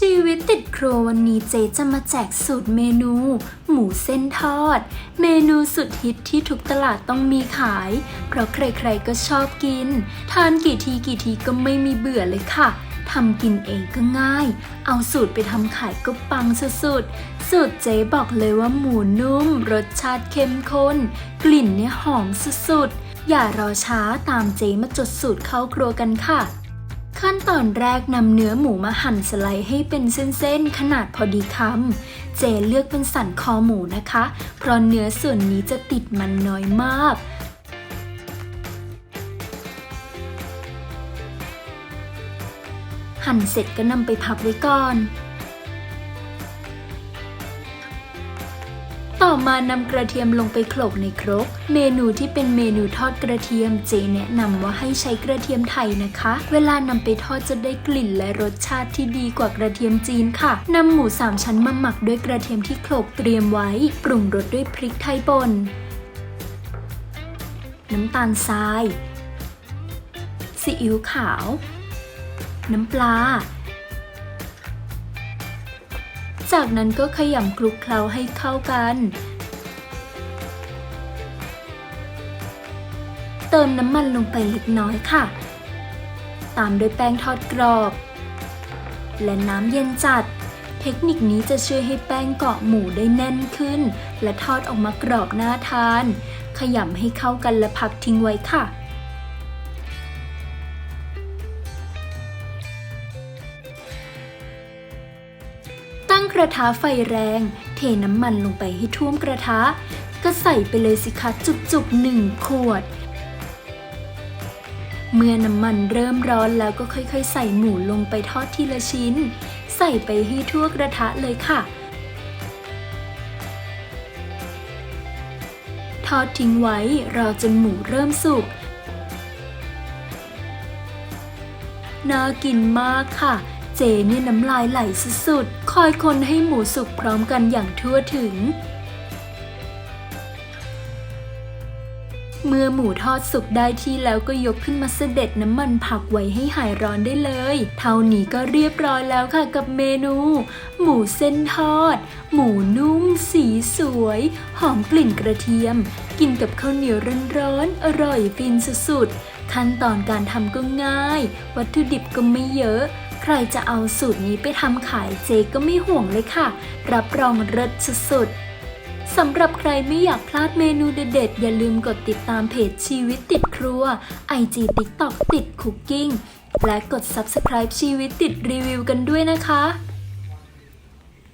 ชีวิตติดครัววันนี้เจจะมาแจกสูตรเมนู หมูเส้นทอด เมนูสุดฮิตที่ทุกตลาดต้องมีขาย เพราะใครๆก็ชอบกิน ทานกี่ทีกี่ทีก็ไม่มีเบื่อเลยค่ะทำกินเองก็ง่าย เอาสูตรไปทำขายก็ปังสุดๆ สูตรเจ๊บอกเลยว่าหมูนุ่ม รสชาติเข้มข้น กลิ่นเนี่ยหอมสุดๆ อย่ารอช้าตามเจ๊มาจดสูตรเข้าครัวกันค่ะ ขั้นตอนแรกนำเนื้อหมูมาหั่นสไลด์ให้เป็นเส้นๆ ขนาดพอดีคำ เจเลือกเป็นสันคอหมูนะคะ เพราะเนื้อส่วนนี้จะติดมันน้อยมาก หั่นเสร็จก็นำไปพักไว้ก่อน ต่อมานำกระเทียมลงไปโขลกในครก เมนูที่เป็นเมนูทอดกระเทียมเจแนะนำว่าให้ใช้กระเทียมไทยนะคะ เวลานำไปทอดจะได้กลิ่นและรสชาติที่ดีกว่ากระเทียมจีนค่ะนำหมูสามชั้นมาหมักด้วยกระเทียมที่โขลกเตรียมไว้ ปรุงรสด้วยพริกไทยป่นน้ำตาลทรายซีอิ๊วขาว น้ำปลา จากนั้นก็ขยำคลุกเคล้าให้เข้ากัน เติมน้ำมันลงไปเล็กน้อยค่ะ ตามด้วยแป้งทอดกรอบ และน้ำเย็นจัด เทคนิคนี้จะช่วยให้แป้งเกาะหมูได้แน่นขึ้น และทอดออกมากรอบน่าทาน ขยำให้เข้ากันและพักทิ้งไว้ค่ะ กระทะไฟแรง เทน้ำมันลงไปให้ท่วมกระทะ ก็ใส่ไปเลยสิคะจุกๆหนึ่งขวด เมื่อน้ำมันเริ่มร้อนแล้วก็ค่อยๆ ใส่หมูลงไปทอดทีละชิ้น ใส่ไปให้ทั่วกระทะเลยค่ะทอดทิ้งไว้รอจนหมูเริ่มสุก น่ากินมากค่ะ เจเนี่ยน้ำลายไหลสุดๆ คอยคนให้หมูสุกพร้อมกันอย่างทั่วถึง เมื่อหมูทอดสุกได้ที่แล้วก็ยกขึ้นมาเสด็จน้ำมันผักไว้ให้หายร้อนได้เลย เท่านี้ก็เรียบร้อยแล้วค่ะกับเมนู หมูเส้นทอด หมูนุ่ม สีสวย หอมกลิ่นกระเทียม กินกับข้าวเหนียวร้อนๆอร่อยฟินสุดๆขั้นตอนการทำก็ง่าย วัตถุดิบก็ไม่เยอะ ใครจะเอาสูตรนี้ไปทำขายเจก็ไม่ห่วงเลยค่ะ รับรองเลิศสุดๆสำหรับใครไม่อยากพลาดเมนูเด็ดๆ อย่าลืมกดติดตามเพจชีวิตติดครัว IG TikTok ติดคุกกิ้ง และกด Subscribe ชีวิตติดรีวิวกันด้วยนะคะ